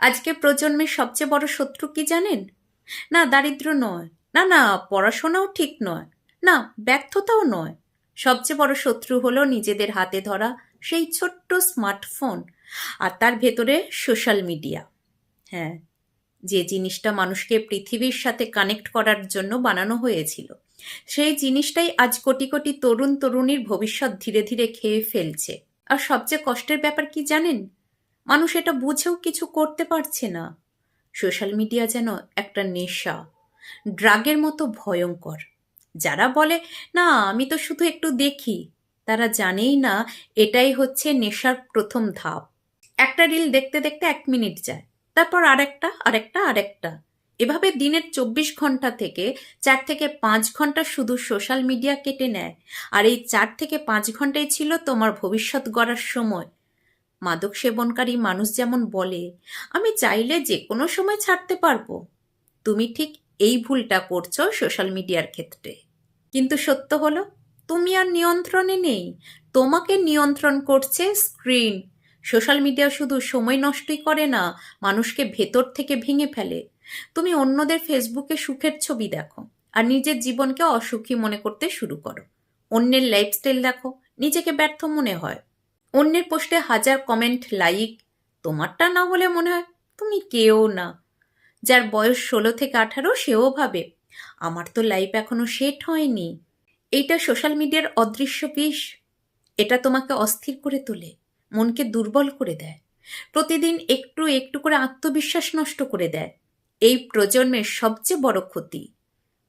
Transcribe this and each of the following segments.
আজকে প্রজন্মের সবচেয়ে বড় শত্রু কি জানেন? না, দারিদ্র নয়। না না, পড়াশোনাও ঠিক নয়। না, ব্যর্থতাও নয়। সবচেয়ে বড় শত্রু হলো নিজেদের হাতে ধরা সেই ছোট্ট স্মার্টফোন আর তার ভেতরে সোশ্যাল মিডিয়া। হ্যাঁ যে জিনিসটা মানুষকে পৃথিবীর সাথে কানেক্ট করার জন্য বানানো হয়েছিল, সেই জিনিসটাই আজ কোটি কোটি তরুণ তরুণীর ভবিষ্যৎ ধীরে ধীরে খেয়ে ফেলছে। আর সবচেয়ে কষ্টের ব্যাপার কি জানেন? মানুষ এটা বুঝেও কিছু করতে পারছে না। সোশ্যাল মিডিয়া যেন একটা নেশা, ড্রাগের মতো ভয়ঙ্কর। যারা বলে, না, আমি তো শুধু একটু দেখি। তারা জানেই না, এটাই হচ্ছে নেশার প্রথম ধাপ। একটা রিল দেখতে দেখতে এক মিনিট যায়, তারপর আরেকটা আরেকটা আরেকটা। এভাবে দিনের চব্বিশ ঘণ্টা থেকে চার থেকে পাঁচ ঘণ্টা শুধু সোশ্যাল মিডিয়া কেটে নেয়। আর এই চার থেকে পাঁচ ঘন্টাই ছিল তোমার ভবিষ্যৎ গড়ার সময়। মাদক সেবনকারী মানুষ যেমন বলে, আমি চাইলে যে কোনো সময় ছাড়তে পারব। তুমি ঠিক এই ভুলটা করছ সোশ্যাল মিডিয়ার ক্ষেত্রে। কিন্তু সত্য হলো, তুমি আর নিয়ন্ত্রণে নেই। তোমাকে নিয়ন্ত্রণ করছে স্ক্রিন। সোশ্যাল মিডিয়া শুধু সময় নষ্টই করে না, মানুষকে ভেতর থেকে ভেঙে ফেলে। তুমি অন্যদের ফেসবুকে সুখের ছবি দেখো আর নিজের জীবনকে অসুখী মনে করতে শুরু করো। অন্যের লাইফস্টাইল দেখো, নিজেকে ব্যর্থ মনে হয়। অন্যের পোস্টে হাজার কমেন্ট লাইক, তোমারটা না হলে মনে হয় তুমি কেউ না। যার বয়স ষোলো থেকে আঠারো সেও ভাবে, আমার তো লাইফ এখনও সেট হয়নি। এইটা সোশ্যাল মিডিয়ার অদৃশ্য বিষ। এটা তোমাকে অস্থির করে তোলে, মনকে দুর্বল করে দেয়। প্রতিদিন একটু একটু করে আত্মবিশ্বাস নষ্ট করে দেয়। এই প্রজন্মের সবচেয়ে বড় ক্ষতি।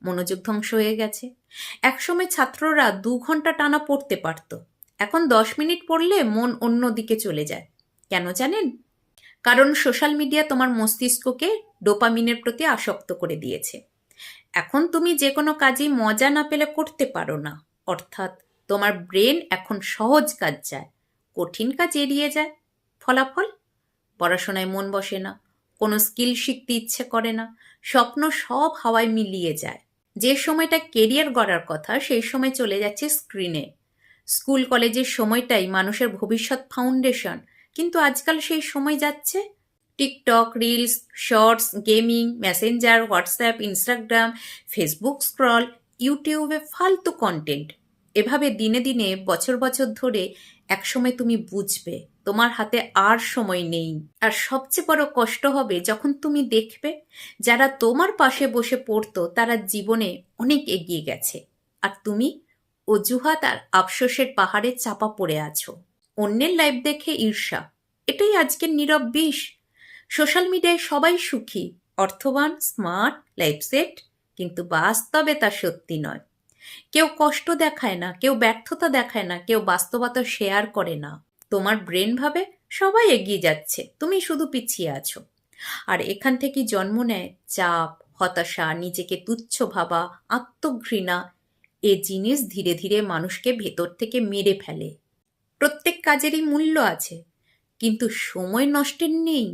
মনোযোগ ধ্বংস হয়ে গেছে। একসময় ছাত্ররা দু ঘণ্টা টানা পড়তে পারত। এখন দশ মিনিট পড়লে মন অন্য দিকে চলে যায়। কেন জানেন? কারণ সোশ্যাল মিডিয়া তোমার মস্তিষ্ককে ডোপামিনের প্রতি আসক্ত করে দিয়েছে। এখন তুমি যে কোনো কাজই মজা না পেলে করতে পারো না। অর্থাৎ তোমার ব্রেন এখন সহজ কাজ যায় কঠিন কাজ এড়িয়ে যায়। ফলাফল? পড়াশোনায় মন বসে না। কোনো স্কিল শিখতে ইচ্ছে করে না। স্বপ্ন সব হাওয়ায় মিলিয়ে যায়। যে সময়টা কেরিয়ার গড়ার কথা, সেই সময় চলে যাচ্ছে স্ক্রিনে। স্কুল, কলেজের সময়টাই মানুষের ভবিষ্যৎ ফাউন্ডেশন। কিন্তু আজকাল সেই সময় যাচ্ছে। TikTok, reels, shorts, gaming, Messenger, WhatsApp, Instagram, Facebook scroll, ইউটিউবে ফালতু কন্টেন্ট। এভাবে দিনে দিনে, বছর বছর ধরে একসময় তুমি বুঝবে, তোমার হাতে আর সময় নেই। আর সবচেয়ে বড় কষ্ট হবে যখন তুমি দেখবে, যারা তোমার পাশে বসে পড়তো, তারা জীবনে অনেক এগিয়ে গেছে। আর তুমি অজুহাত আর আফসোসের পাহাড়ে চাপা পড়ে আছো। অন্যের লাইফ দেখে ঈর্ষা। এটাই আজকের নীরব বিষ। সোশ্যাল মিডিয়ায় সবাই সুখী। অর্থবান স্মার্ট লাইফ সেট কিন্তু বাস্তবে তা সত্যি নয়। কেউ কষ্ট দেখায় না, কেউ ব্যর্থতা দেখায় না, কেউ বাস্তবতা শেয়ার করে না। তোমার ব্রেন ভাবে সবাই এগিয়ে যাচ্ছে। তুমি শুধু পিছিয়ে আছো। আর এখান থেকে জন্ম নেয় চাপ, হতাশা, নিজেকে তুচ্ছ ভাবা, আত্মঘৃণা এ জিনিস ধীরে ধীরে মানুষকে ভেতর থেকে মেরে ফেলে। প্রত্যেক কাজেরই মূল্য আছে, কিন্তু সময় নষ্টের নেই।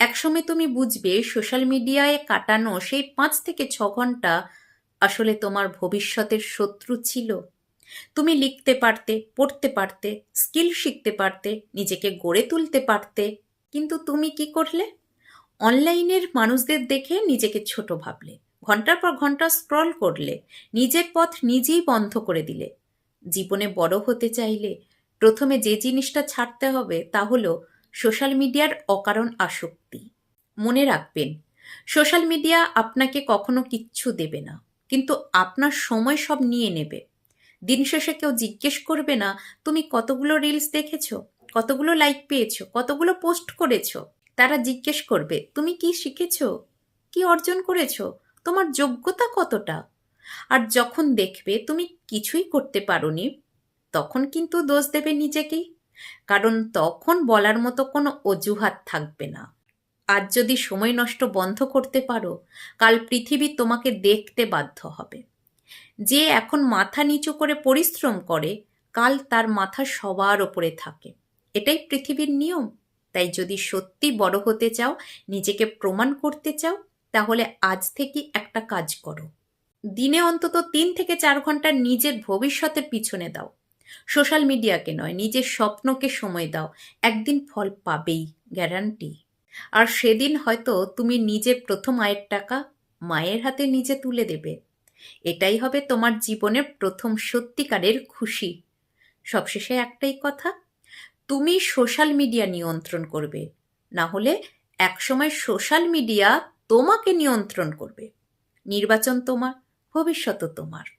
একসময় তুমি বুঝবে সোশ্যাল মিডিয়ায় কাটানো সেই পাঁচ থেকে ছ ঘণ্টা আসলে তোমার ভবিষ্যতের শত্রু ছিল। তুমি লিখতে পারতে, পড়তে পারতে, স্কিল শিখতে পারতে, নিজেকে গড়ে তুলতে পারতে, কিন্তু তুমি কি করলে? অনলাইনের মানুষদের দেখে নিজেকে ছোট ভাবলে। ঘণ্টার পর ঘণ্টা স্ক্রল করলে, নিজের পথ নিজেই বন্ধ করে দিলে। জীবনে বড় হতে চাইলে প্রথমে যে জিনিসটা ছাড়তে হবে তা হলো সোশ্যাল মিডিয়ার অকারণ আসক্তি। মনে রাখবেন সোশ্যাল মিডিয়া আপনাকে কখনো কিচ্ছু দেবে না, কিন্তু আপনার সময় সব নিয়ে নেবে। দিন শেষে কেউ জিজ্ঞেস করবে না, তুমি কতগুলো রিলস দেখেছ? কতগুলো লাইক পেয়েছ? কতগুলো পোস্ট করেছ? তারা জিজ্ঞেস করবে, তুমি কি শিখেছো? কি অর্জন করেছ? তোমার যোগ্যতা কতটা? আর যখন দেখবে তুমি কিছুই করতে পারোনি, তখন কিন্তু দোষ দেবে নিজেকেই। কারণ তখন বলার মতো কোনো অজুহাত থাকবে না। আজ যদি সময় নষ্ট বন্ধ করতে পারো, কাল পৃথিবী তোমাকে দেখতে বাধ্য হবে। যে এখন মাথা নিচু করে পরিশ্রম করে, কাল তার মাথা সবার ওপরে থাকে। এটাই পৃথিবীর নিয়ম। তাই যদি সত্যি বড় হতে চাও, নিজেকে প্রমাণ করতে চাও তাহলে আজ থেকে একটা কাজ করো। দিনে অন্তত তিন থেকে চার ঘণ্টা নিজের ভবিষ্যতের পিছনে দাও। সোশ্যাল মিডিয়াকে নয়, নিজের স্বপ্নকে সময় দাও। একদিন ফল পাবেই, গ্যারান্টি। আর সেদিন হয়তো তুমি নিজে প্রথম আয়ের টাকা মায়ের হাতে নিজে তুলে দেবে। এটাই হবে তোমার জীবনের প্রথম সত্যিকারের খুশি। সবশেষে একটাই কথা, তুমি সোশ্যাল মিডিয়া নিয়ন্ত্রণ করবে। না হলে একসময় সোশ্যাল মিডিয়া তোমাকে নিয়ন্ত্রণ করবে। নির্বাচন তোমার ভবিষ্যৎও তোমার।